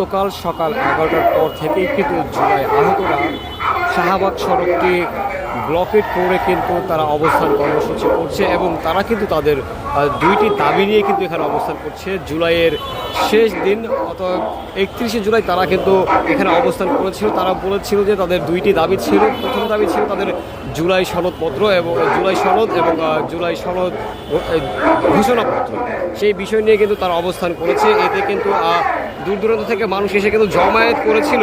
গতকাল সকাল এগারোটার পর থেকেই কিন্তু জুলাই আহতরা শাহবাগ সড়কটি ব্লকেট করে কিন্তু তারা অবস্থান কর্মসূচি করছে এবং তারা কিন্তু তাদের দুইটি দাবি নিয়ে কিন্তু এখানে অবস্থান করছে। জুলাইয়ের শেষ দিন, অর্থাৎ একত্রিশে জুলাই তারা কিন্তু এখানে অবস্থান করেছিল। তারা বলেছিল যে তাদের দুইটি দাবি ছিল। প্রথম দাবি ছিল তাদের জুলাই সনদপত্র এবং, জুলাই সনদ এবং জুলাই সনদ ঘোষণাপত্র। সেই বিষয় নিয়ে কিন্তু তারা অবস্থান করেছে। এতে কিন্তু দূর দূরান্ত থেকে মানুষ এসে কিন্তু জমায়েত করেছিল।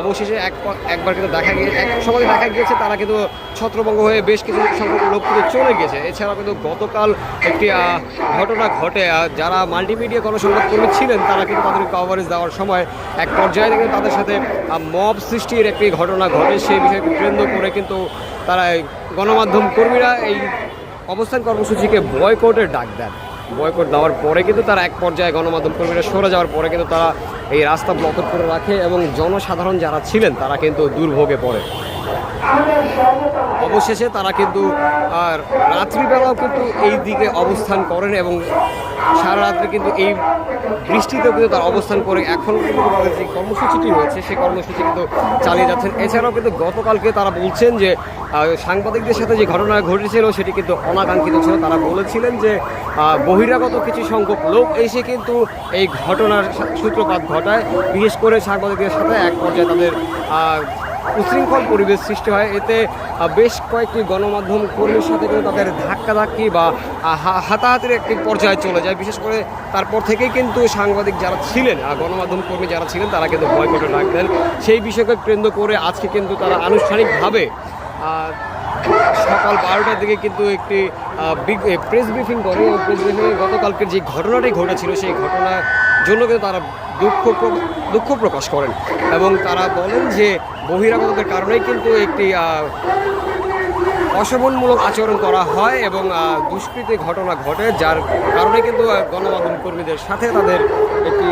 অবশেষে এক একবার কিন্তু দেখা গিয়ে, এক সময় দেখা গিয়েছে তারা কিন্তু ছত্রভঙ্গ হয়ে বেশ কিছু সংখ্যক লোক কিন্তু চলে গেছে। এছাড়াও কিন্তু গতকাল একটি ঘটনা ঘটে যারা মাল্টিমিডিয়া গণসংবাদ কর্মী ছিলেন, তারা কিন্তু তাদের কভারেজ দেওয়ার সময় এক পর্যায়ে কিন্তু তাদের সাথে মব সৃষ্টির একটি ঘটনা ঘটে। সেই বিষয়কে কেন্দ্র করে কিন্তু তারা গণমাধ্যম কর্মীরা এই অবস্থান কর্মসূচিকে বয়কটের ডাক দেন। বয়কট দেওয়ার পরে কিন্তু তারা এক পর্যায়ে গণমাধ্যম কর্মীরা সরে যাওয়ার পরে কিন্তু তারা এই রাস্তা ব্লক করে রাখে এবং জনসাধারণ যারা ছিলেন, তারা কিন্তু দুর্ভোগে পড়ে। অবশেষে তারা কিন্তু আর রাত্রিবেলাও কিন্তু এই দিকে অবস্থান করেন এবং সারা রাত্রে কিন্তু এই বৃষ্টিতেও কিন্তু তার অবস্থান করে এখন কিন্তু তাদের যে কর্মসূচিটি রয়েছে, সেই কর্মসূচি কিন্তু চালিয়ে যাচ্ছেন। এছাড়াও কিন্তু গতকালকে তারা বলছেন যে সাংবাদিকদের সাথে যে ঘটনা ঘটেছিল সেটি কিন্তু অনাকাঙ্ক্ষিত ছিল। তারা বলেছিলেন যে বহিরাগত কিছু সংখ্যক লোক এসে কিন্তু এই ঘটনার সূত্রপাত ঘটায়। বিশেষ করে সাংবাদিকদের সাথে এক পর্যায়ে তাদের উশৃঙ্খল পরিবেশ সৃষ্টি হয়। এতে বেশ কয়েকটি গণমাধ্যম কর্মীর সাথে কিন্তু তাদের ধাক্কাধাক্কি বা হাতাহাতির একটি পর্যায়ে চলে যায়। বিশেষ করে তারপর থেকেই কিন্তু সাংবাদিক যারা ছিলেন গণমাধ্যম কর্মী যারা ছিলেন, তারা কিন্তু বয়কটে দেন। সেই বিষয়কে কেন্দ্র করে আজকে কিন্তু তারা আনুষ্ঠানিকভাবে সকাল বারোটার দিকে কিন্তু একটি প্রেস ব্রিফিং করে। এবং প্রেস ব্রিফিংয়ে গতকালকের যে ঘটনাটি ঘটেছিল, সেই ঘটনার জন্য কিন্তু তারা দুঃখ দুঃখ প্রকাশ করেন। এবং তারা বলেন যে, বহিরাগতদের কারণেই কিন্তু একটি অশোভনমূলক আচরণ করা হয় এবং দুষ্কৃতি ঘটনা ঘটে, যার কারণে কিন্তু গণমাধ্যম কর্মীদের সাথে তাদের একটি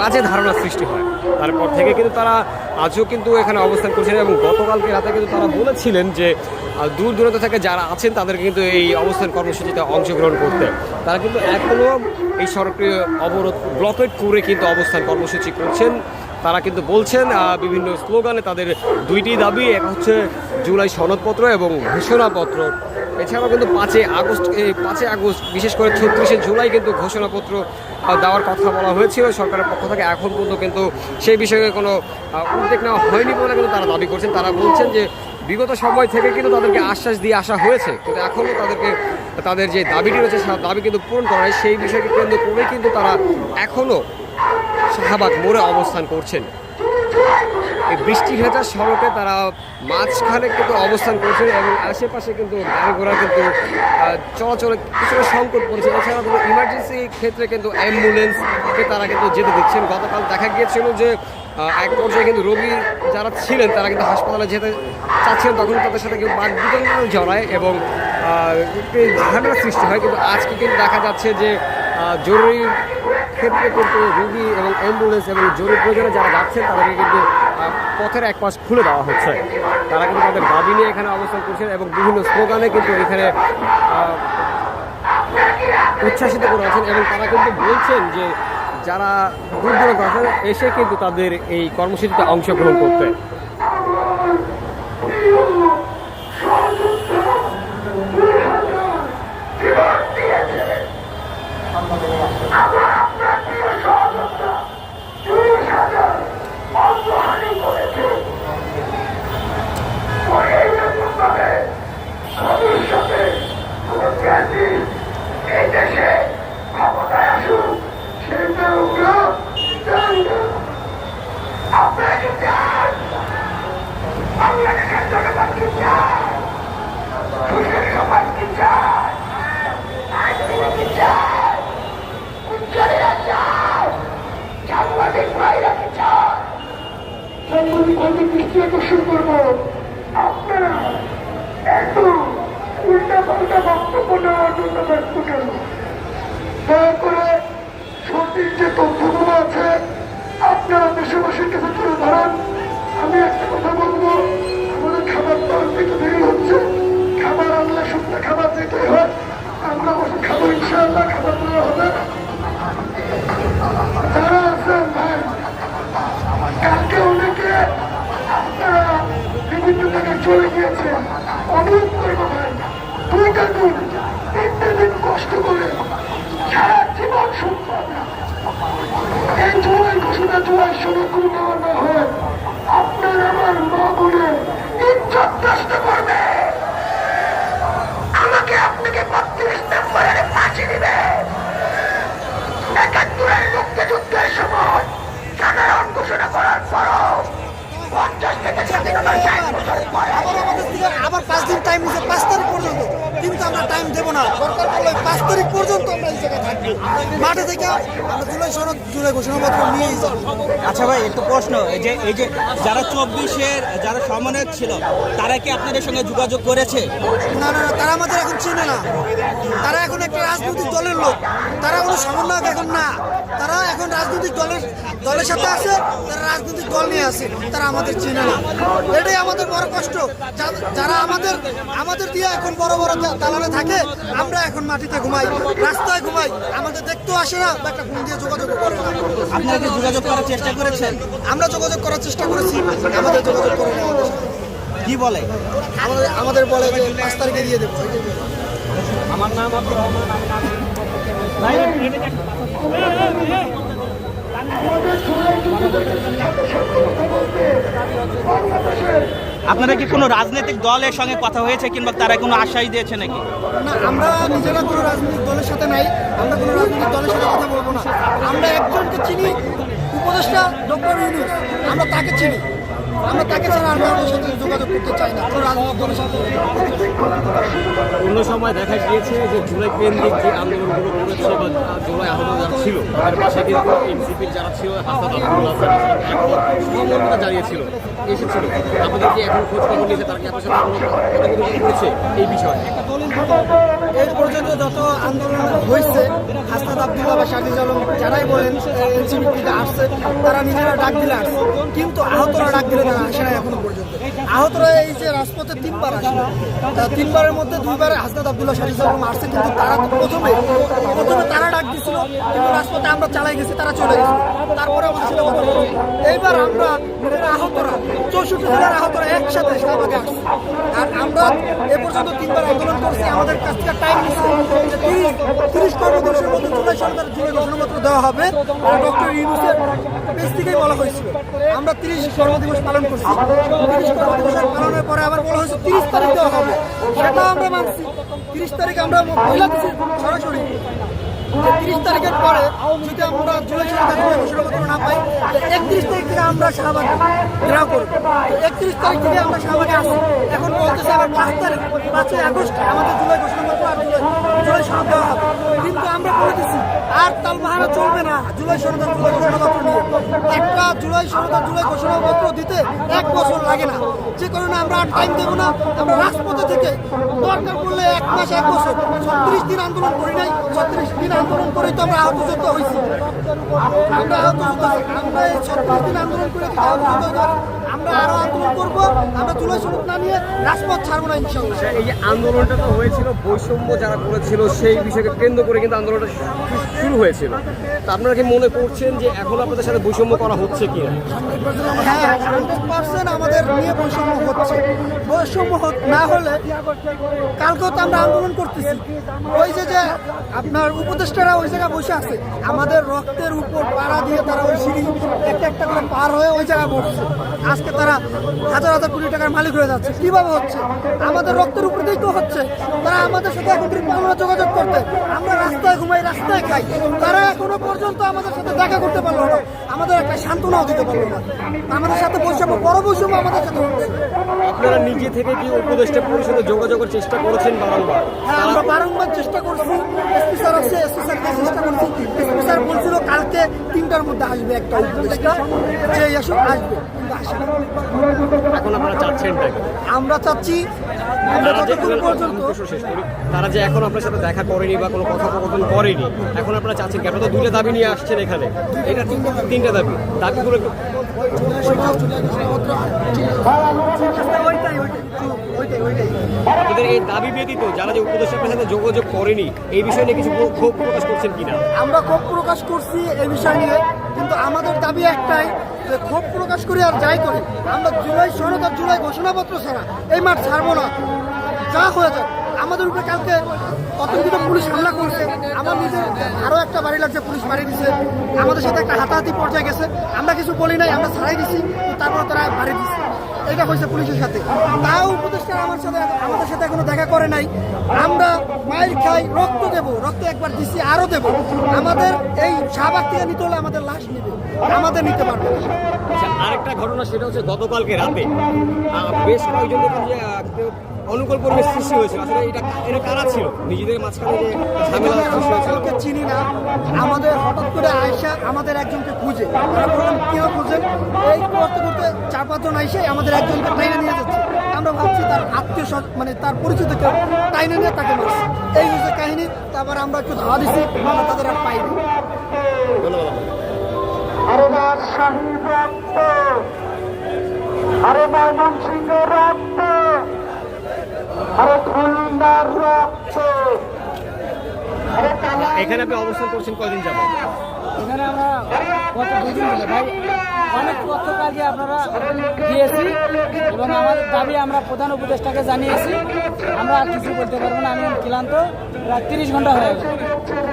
বাজে ধারণার সৃষ্টি হয়। তারপর থেকে কিন্তু তারা আজও কিন্তু এখানে অবস্থান করছেন এবং গতকালকে রাতে কিন্তু তারা বলেছিলেন যে দূর দূরান্ত থেকে যারা আছেন তাদের কিন্তু এই অবস্থান কর্মসূচিতে অংশগ্রহণ করতে। তারা কিন্তু এখনও এই সড়কটি অবরোধ, ব্লকেট করে কিন্তু অবস্থান কর্মসূচি করছেন। তারা কিন্তু বলছেন বিভিন্ন স্লোগানে তাদের দুইটি দাবি, এক হচ্ছে জুলাই সনদপত্র এবং ঘোষণাপত্র। এছাড়াও কিন্তু পাঁচই আগস্ট পাঁচই আগস্ট, বিশেষ করে ছত্রিশে জুলাই কিন্তু ঘোষণাপত্র দেওয়ার কথা বলা হয়েছিল। সরকারের পক্ষ থেকে এখন পর্যন্ত কিন্তু সেই বিষয়ে কোনো উদ্যোগ নেওয়া হয়নি বলে কিন্তু তারা দাবি করছেন। তারা বলছেন যে বিগত সময় থেকে কিন্তু তাদেরকে আশ্বাস দিয়ে আসা হয়েছে। কিন্তু এখনও তাদেরকে, তাদের যে দাবিটি রয়েছে দাবি কিন্তু পূরণ করা হয় সেই বিষয়কে কেন্দ্র করে কিন্তু তারা এখনও শাহবাগ মোড়ে অবস্থান করছেন। এই বৃষ্টি ভেজা সড়কে তারা মাঝখানে কিন্তু অবস্থান করছেন এবং আশেপাশে কিন্তু গাড়ি ঘোড়া কিন্তু চলাচলে কিছুটা সংকট পড়েছে। এছাড়া কিন্তু ইমার্জেন্সি ক্ষেত্রে কিন্তু অ্যাম্বুলেন্সকে তারা কিন্তু যেতে দিচ্ছেন। গতকাল দেখা গিয়েছিল যে এক পর্যায়ে কিন্তু রোগী যারা ছিলেন তারা কিন্তু হাসপাতালে যেতে চাচ্ছিলেন। তখন তাদের সাথে কেউ বাদ বিতরণ জড়ায় এবং আহ, একটি ঝামেলা সৃষ্টি হয়। কিন্তু আজকে কিন্তু দেখা যাচ্ছে যে জরুরি ক্ষেত্রে কিন্তু রুগী এবং অ্যাম্বুলেন্স এবং জরুরি প্রয়োজনে যারা যাচ্ছেন, তাদেরকে কিন্তু পথের এক পাশ খুলে দেওয়া হচ্ছে। তারা কিন্তু তাদের দাবি নিয়ে এখানে অবস্থান করছেন এবং বিভিন্ন স্লোগানে কিন্তু এখানে উচ্ছ্বাসিত করে আছেন এবং তারা কিন্তু বলছেন যে যারা দূর দূরান্ত আছেন, এসে কিন্তু তাদের এই কর্মসূচিতে অংশগ্রহণ করতে সাংবাদিক হয়তো আকর্ষণ করব। আপনারা এত উল্টা পাল্টা বক্তব্য নেওয়ার জন্য ব্যস্ত কেন? দয়া করে সঠিক যে তথ্যগুলো আছে, আপনারা দেশবাসীর কাছে তুলে ধরেন আমি একটা কথা বলব, আমাদের খাবার তো একটু দেরি হচ্ছে। খাবার আনলে শুকনো খাবার দিতে হয়। আমরা বসে খাব ইনশাআল্লাহ, খাবার দেওয়া হবে। আবার পাঁচ দিন টাইম নিচ্ছে পাঁচ তারিখ পর্যন্ত। কিন্তু আমরা টাইম দেবো না। দরকার পড়লে পাঁচ তারিখ পর্যন্ত আমরা এই জায়গায় থাকব। মাঠে থেকে আমরা জুলাই সনদ জুলাই ঘোষণাপত্র নিয়েই যাব। আচ্ছা ভাই একটু প্রশ্ন এই যে এই যে যারা চব্বিশের যারা সমন্বয়ক ছিল তারা কি আপনাদের সঙ্গে যোগাযোগ করেছে? না না না, তারা আমাদের এখন চেনে না। তারা এখন একটা রাজনৈতিক দলের লোক। তারা কোনো সমন্বয়ক এখন না। তারা এখন রাজনৈতিক দলের দলের সাথে আছে তারা রাজনৈতিক দল নিয়ে আছে। তারা আমাদের চেনে না। এটাই আমাদের বড় কষ্ট। যারা আমাদের আমাদের দিয়ে এখন বড় বড় দা- থাকে, আমরা এখন মাটিতে ঘুমাই, রাস্তায় ঘুমাই, আমাদের দেখতেও আসে না একটা ফোন দিয়ে যোগাযোগ করে না। আপনারা কি যোগাযোগ করার চেষ্টা করেছেন? আমরা যোগাযোগ করার চেষ্টা করেছি, আমাদের যোগাযোগ করে না কি বলে? আমাদের আমাদের বলে যে পাঁচ তারিখে দিয়ে দেবো। আপনারা কি কোনো রাজনৈতিক দলের সঙ্গে কথা হয়েছে কিংবা তারা কোনো আশ্বাস দিয়েছে নাকি? না, আমরা নিজেরা কোনো রাজনৈতিক দলের সাথে নাই, আমরা কোনো রাজনৈতিক দলের সাথে কথা বলব না। আমরা একজনকে চিনি, উপদেষ্টা ডক্টর ইউনুস, আমরা তাকে চিনি। অন্য সময় দেখা গিয়েছে যে জুলাই কেন্দ্রিক যে আন্দোলনগুলো করেছে বা জুলাই আহত যারা ছিল, তাদের পাশে কিন্তু এনসিপির যারা ছিল, হাসান জানিয়েছিল, এসেছিল। আপনাদের কি এখন খোঁজ খবর নিয়েছে তারা কি আপনার সাথে করেছে? এই বিষয়ে। এই পর্যন্ত যত আন্দোলন হয়েছে, হাসনাত আবদুল্লাহ বা শাহিজ আলম যারাই বলেন এনসিপি থেকে আসছে, তারা নিজেরা ডাক দিলে আসছে। কিন্তু আহতরা ডাক দিলে তারা আসে এখনও পর্যন্ত। আহতরা এই যে রাজপথে তিনবার আসলো। তিনবারের মধ্যে দুইবার হাসনাত আবদুল্লাহ শাহিদ আলম আসছে কিন্তু তারা প্রথমে প্রথমে তারা ডাক দিছিল, কিন্তু রাজপথে আমরা চালাই গেছি, তারা চলে গেছে। তারপরে আমাদের এইবার আমরা আহতরা, চৌষট্টি জেলার আহতরা একসাথে শাহবাগে আসছে। আর আমরা এ পর্যন্ত তিনবার আন্দোলন করছি, আমাদের কাছ থেকে টাইম নিচ্ছে। তিরিশ তিরিশ কর্মদিবসের মধ্যে জুলাই সরকার জুলাই দেওয়া হবে ডক্টর ইউনুসের পেজ থেকেই বলা হয়েছিল। আমরা তিরিশ কর্মদিবস পালন করছি। তিরিশ কর্মদিবস পালনের পরে আবার বলা হয়েছে তিরিশ তারিখ দেওয়া হবে। সেটাও আমরা মানছি। তিরিশ তারিখ আমরা মহিলা সরাসরি। তিরিশ তারিখের পরে যদি আমরা জুলাই সরকার জুলাই ঘোষণাপত্র না পাই একত্রিশ তারিখ থেকে আমরা শাহবাগ ঘেরাও করব। একত্রিশ তারিখ থেকে আমরা শাহবাগে আসি। এখন বলতেছে আবার পাঁচ তারিখ, পাঁচই আগস্ট আমাদের জুলাই ঘোষণাপত্র আর জুলাই সনদ দেওয়া হবে। কিন্তু আমরা বলে দিচ্ছি আর তাল বাহারা চলবে না। জুলাই সনদ আর জুলাই ঘোষণাপত্র নিয়ে। একটা জুলাই সনদ আর জুলাই ঘোষণাপত্র দিতে এক বছর লাগে না। যে কারণে আমরা আর টাইম দেবো না। আমরা রাজপথে থেকে দরকার পড়লে এক মাস, এক বছর। ছত্রিশ দিন আন্দোলন করি নাই। ছত্রিশ দিন আন্দোলন করে তো আমরা আহত যুদ্ধ হয়েছি। আমরা আহত আমরা এই ছত্রিশ দিন আন্দোলন করে আহত? আমরা আরও আন্দোলন করব আমরা জুলাই সনদ না নিয়ে রাজপথ ছাড়বো না ইনশাল্লাহ এই যে আন্দোলনটা তো হয়েছিল বৈষম্য যারা করেছিল সেই বিষয়কে কেন্দ্র করে কিন্তু আন্দোলনটা শুরু হয়েছিল। তা আপনারা কি মনে করছেন যে এখন আপনাদের সাথে বৈষম্য করা হচ্ছে কি হ্যাঁ হান্ড্রেড পার্সেন্ট আমাদের নিয়ে বৈষম্য হচ্ছে। বৈষম্য না হলে কালকেও তো আমরা আন্দোলন করতেছি। ওই যে যে আপনার উপদেষ্টারা ওই জায়গায় বসে আছে আমাদের রক্তের উপর পাড়া দিয়ে তারা ওই সিঁড়ি একটা একটা করে পার হয়ে ওই জায়গায় বসছে। আজকে তারা হাজার হাজার কোটি টাকার মালিক হয়ে যাচ্ছে। কীভাবে হচ্ছে? আমাদের রক্তের উপর দিয়েই তো হচ্ছে। তারা আমাদের সাথে এখন যোগাযোগ করতে। আমরা রাস্তায় ঘুমাই রাস্তায় খাই। তারা এখনও পর্যন্ত আমাদের সাথে দেখা করতে পারল না। আমাদের একটা সান্ত্বনাও দিতে পারল না। আমাদের সাথে বৈষম্য বড় বৈষম্য আমাদের সাথে হচ্ছে। আপনারা নিজে থেকে কি উপদেষ্টা পরিষদে যোগাযোগের চেষ্টা করেছেন বারংবার? হ্যাঁ আমরা বারংবার চেষ্টা করছি। এসপি স্যার আছে এসপি স্যারকে চেষ্টা করছি। এসপি স্যার বলছিল কালকে তিনটার মধ্যে আসবে একটা উপদেষ্টা। যে এসব আসবে। আসে না। এখন আপনারা চাচ্ছেন আমরা চাচ্ছি তারা যে তারা যে এখন আপনার সাথে দেখা করেনি বা কোনো কথোপকথন করেনি এখন আপনারা চাচ্ছেন কি? আপনারা তো দুইটা দাবি নিয়ে আসছেন এখানে। এটা তিনটা দাবি। দাবিগুলো একটু আপনাদের এই দাবি ব্যতীত যারা যে উপদেষ্টা আপনার সাথে যোগাযোগ করেনি এই বিষয়ে নিয়ে কিছু ক্ষোভ প্রকাশ করছেন কিনা? আমরা ক্ষোভ প্রকাশ করছি এই বিষয় নিয়ে কিন্তু আমাদের দাবি একটাই যে ক্ষোভ প্রকাশ করি আর যাই করি, আমরা জুলাই সনদ আর জুলাই ঘোষণাপত্র ছাড়া এই মাঠ ছাড়বো না। যা হয়ে যাক, আমাদের উপরে কালকে অতর্কিত পুলিশ হামলা করছে। আমার নিজের আরও একটা বাড়ি লাগছে, পুলিশ বাড়ি দিছে। আমাদের সাথে একটা হাতাহাতি পর্যায়ে গেছে। আমরা কিছু বলি নাই, আমরা ছাড়াই দিছি তারপর তারা বাড়ি দিচ্ছে এটা হয়েছে পুলিশের সাথে। তাও উপদেষ্টা আমার সাথে, আমাদের সাথে এখনও দেখা করে নাই। আমরা মাইল খাই, রক্ত দেব, রক্ত একবার দিছি আরও দেব। আমাদের এই শাহবাগ থেকে নিতে হলে আমাদের লাশ নেবে। আমাদের নিতে পারবে আচ্ছা আরেকটা ঘটনা সেটা হচ্ছে গতকালকে রাতে বেশ কয়েকজনের অনুকূল পরিবেশ সৃষ্টি হয়েছিল। আসলে এটা এটা কারা ছিল? নিজেদের মাঝখানে যে ঝামেলা সৃষ্টি হয়েছিল? চিনি না। আমাদের হঠাৎ করে আয়সা আমাদের একজনকে খুঁজে। কেউ খুঁজেন এই করতে করতে চার পাঁচজন আইসে আমাদের একজনকে টাইনে নিয়ে যাচ্ছে। আমরা ভাবছি তার আত্মীয় স্বজন মানে তার পরিচিত কেউ টাইনে নিয়ে তাকে মারছে। এই হচ্ছে কাহিনী। তারপর আমরা একটু ধাওয়া দিছি আমরা তাদের আর পাইনি। রাজশাহী রক্ত আরে ময়মনসিংহ রক্ত আরে খুলনার রক্ত এখানে আপনি অবস্থান করছেন কয়দিন যাবেন এখানে আমরা অনেক তথ্য কাজে আপনারা দিয়েছি এবং আমাদের দাবি আমরা প্রধান উপদেষ্টাকে জানিয়েছি। আমরা আর কিছু বলতে পারব না আমি ক্লান্ত। প্রায় তিরিশ ঘণ্টা হয়ে গেছে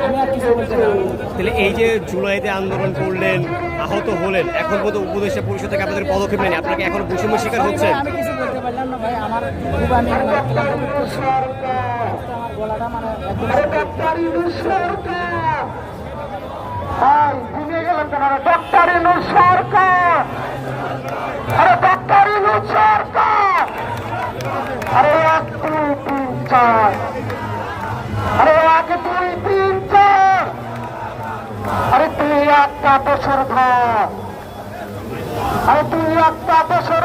আমি আর কিছু বলতে পারব তাহলে এই যে জুলাইতে আন্দোলন করলেন আহত হলেন এখন পর্যন্ত উপদেষ্টা পরিষদ থেকে আপনাদের পদক্ষেপ নেন আপনাকে এখন বৈষম্য শিকার হচ্ছে? আমি কিছু বলতে পারলাম না ভাই আমার খুব আমি মানে আমার গলাটা মানে সরকার! আরে আরে এক, দুই, তিন তিন, চার। আরে তুই একটা বছর আরে তুই একটা বছর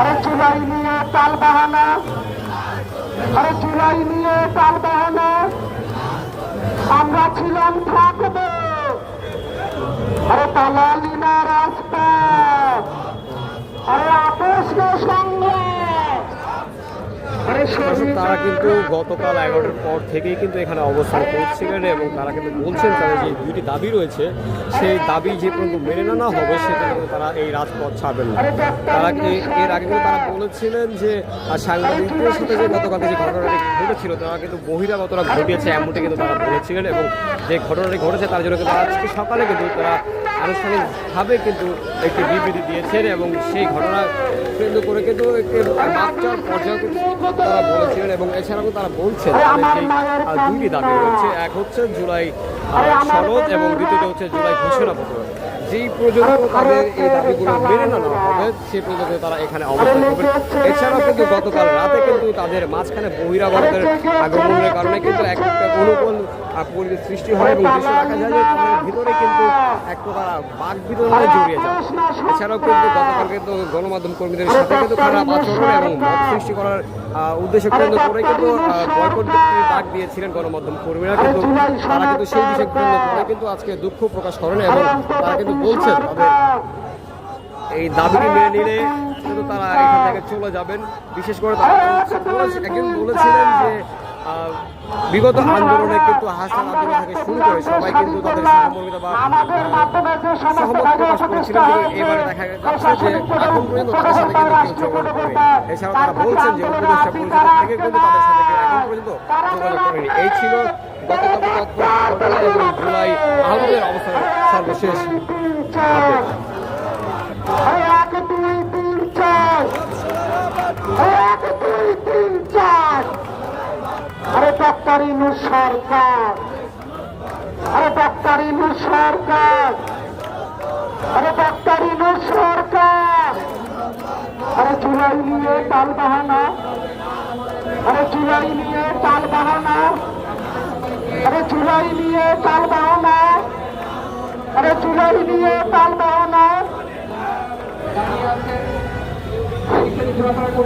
আরে নিয়ে তাল বাহানা। আরে জুলাই নিয়ে তাল বাহানা। আমরা ছিলাম থাকব। আরে দালালি না রাস্তা। আরে আপোষ সংগ্রাম তারা কিন্তু গতকাল এগারোটার পর থেকেই কিন্তু এখানে অবস্থান করছিলেন এবং তারা কিন্তু বলছেন তাদের যে দুইটি দাবি রয়েছে, সেই দাবি যে পর্যন্ত মেনে নেওয়া হবে সে পর্যন্ত তারা এই রাজপথ ছাড়বেন না। তারা এর আগে কিন্তু তারা বলেছিলেন যে সাংবাদিকদের সাথে যে গতকালকে যে ঘটনাটি ঘটেছিল, তারা কিন্তু বহিরাগতরা ঘটিয়েছে এমনটি কিন্তু তারা বলেছিলেন এবং যে ঘটনাটি ঘটেছে, তার জন্য কিন্তু আজকে সকালে কিন্তু তারা আনুষ্ঠানিকভাবে কিন্তু একটি বিবৃতি দিয়েছেন এবং সেই ঘটনা কেন্দ্র করে কিন্তু একটি মাত্রার পর্যায়ে তারা বলেছিলেন এবং এছাড়াও তারা বলছেন দুইটি দাবি রয়েছে। এক হচ্ছে জুলাই সনদ এবং দ্বিতীয়টা হচ্ছে জুলাই ঘোষণাপত্র যেই পর্যন্ত তাদের এই দাবিগুলো মেনে না নেওয়া হবে সেই পর্যন্ত তারা এখানে অবস্থান করবেন এছাড়াও কিন্তু গতকাল রাতে কিন্তু তাদের মাঝখানে বহিরাগতদের আগমনের কারণে কিন্তু এক একটা অনুকূল পরিবেশ সৃষ্টি হয় এবং দেখা যায় যে ভিতরে কিন্তু এক প্রকার বাঘ বিতরণে জড়িয়ে যায়। এছাড়াও কিন্তু গতকাল কিন্তু গণমাধ্যম কর্মীদের সাথে কিন্তু খারাপ আচরণ এবং মত সৃষ্টি করার উদ্দেশ্য কেন্দ্র করে কিন্তু বয়কট ডাক দিয়েছিলেন গণমাধ্যম কর্মীরা কিন্তু তারা কিন্তু সেই বিষয় কেন্দ্র করে কিন্তু আজকে দুঃখ প্রকাশ করেন এবং তারা কিন্তু বলছেন তাদের এই দাবিটি মেনে নিলে কিন্তু তারা এখান থেকে চলে যাবেন। বিশেষ করে তারা একজন বলেছিলেন যে বিগত আন্দোলনে কিন্তু হাসান আন্দোলন থেকে শুরু করে সবাই কিন্তু তাদের সহমর্মিতা বা সহমত প্রকাশ এবারে দেখা যাচ্ছে যে এখন পর্যন্ত তাদের সাথে কিন্তু কেউ যোগাযোগ এছাড়াও তারা বলছেন যে উপদেষ্টা পরিষদ থেকে কিন্তু তাদের সাথে এখন পর্যন্ত যোগাযোগ করেনি এই ছিল গতকাল ঘটনা এবং জুলাই আহমদের অবস্থান সর্বশেষ এক দুই তিন চার এক দুই তিন ইনু সরকার। আরে ডক্টর ইনু সরকার। আরে ডক্টর ইনু সরকার। আরে জুলাই নিয়ে তাল বাহানা। আরে জুলাই নিয়ে তাল বাহানা। আরে জুলাই নিয়ে তাল বাহানা। আরে জুলাই নিয়ে তাল বাহানা।